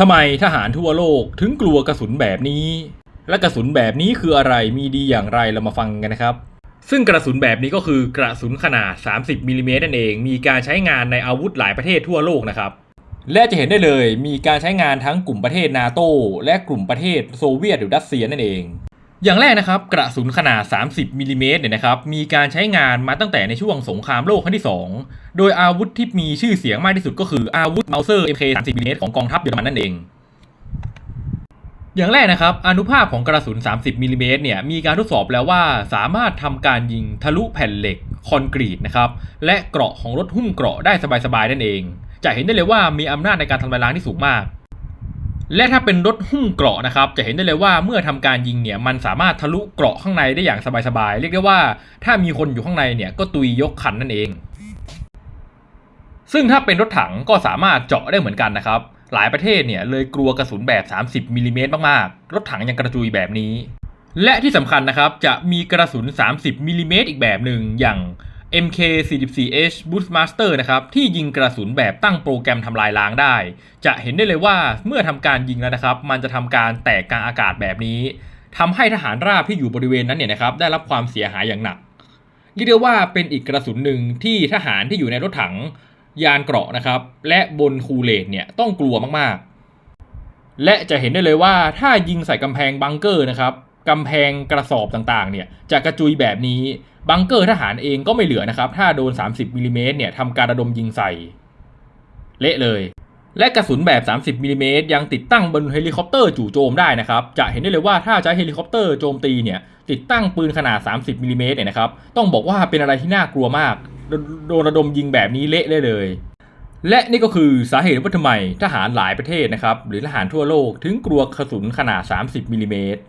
ทำไมทหารทั่วโลกถึงกลัวกระสุนแบบนี้ และกระสุนแบบนี้คืออะไรมีดีอย่างไรเรามาฟังกันนะครับ ซึ่งกระสุนแบบนี้ก็คือกระสุนขนาด 30มิลลิเมตรนั่นเอง มีการใช้งานในอาวุธหลายประเทศทั่วโลกนะครับ และจะเห็นได้เลยมีการใช้งานทั้งกลุ่มประเทศนาโตและกลุ่มประเทศโซเวียตหรือรัสเซียนั่นเอง อย่างแรกนะครับกระสุนขนาด 30มิลลิเมตรเนี่ยนะครับมีการใช้งานมาตั้งแต่ในช่วงสงครามโลกครั้งที่ 2 โดยอาวุธที่มีชื่อเสียงมากที่สุดก็คืออาวุธเมาเซอร์ MK 30มิลลิเมตรของกองทัพเยอรมันนั่นเอง อย่างแรกนะครับอนุภาพของกระสุน 30มิลลิเมตรเนี่ยมีการทดสอบแล้วว่าสามารถทำการยิงทะลุแผ่นเหล็กคอนกรีตนะครับและเกราะของรถหุ้มเกราะได้สบายๆนั่นเอง จะเห็นได้เลยว่ามีอำนาจในการทำลายล้างที่สูงมาก และถ้าเป็นรถหุ้มเกราะนะครับ จะเห็นได้เลยว่าเมื่อทำการยิงเนี่ยมันสามารถทะลุเกราะข้างในได้อย่างสบายๆ เรียกได้ว่าถ้ามีคนอยู่ข้างในเนี่ยก็ตุยยกคันนั่นเอง ซึ่งถ้าเป็นรถถังก็สามารถเจาะได้เหมือนกันนะครับ หลายประเทศเนี่ยเลยกลัวกระสุนแบบ 30มิลลิเมตรมากๆ รถถังยังกระจุยแบบนี้ และที่สำคัญนะครับจะมีกระสุน 30มิลลิเมตรอีกแบบหนึ่งอย่าง MK44H Boostmaster นะครับที่ยิงกระสุนแบบตั้งโปรแกรมทำลายล้างได้ จะเห็นได้เลยว่าเมื่อทำการยิงแล้วนะครับ มันจะทำการแตกกลางอากาศแบบนี้ทำให้ทหารราบที่อยู่บริเวณนั้นเนี่ยนะครับได้รับความเสียหายอย่างหนักเรียกได้ว่าเป็นอีกกระสุนหนึ่งที่ทหารที่อยู่ในรถถังยานเกราะนะครับ และบนคูเลตเนี่ยต้องกลัวมากๆ และจะเห็นได้เลยว่าถ้ายิงใส่กำแพงบังเกอร์นะครับ กำแพงกระสอบต่างๆเนี่ยจะกระจุยแบบนี้ บังเกอร์ทหารเองก็ไม่เหลือนะครับ ถ้าโดน 30มิลลิเมตรเนี่ยทำการระดมยิงใส่ เละเลย และกระสุนแบบ 30มิลลิเมตรยังติดตั้งบนเฮลิคอปเตอร์จู่โจมได้นะครับ จะเห็นได้เลยว่าถ้าใช้เฮลิคอปเตอร์โจมตีเนี่ย ติดตั้งปืนขนาด 30มิลลิเมตรเนี่ยนะครับ ต้องบอกว่าเป็นอะไรที่น่ากลัวมาก โดนระดมยิงแบบนี้เละเลยเลยและนี่ก็คือสาเหตุว่าทำไมทหารหลายประเทศนะครับ หรือทหารทั่วโลกถึงกลัวกระสุนขนาด 30มิลลิเมตร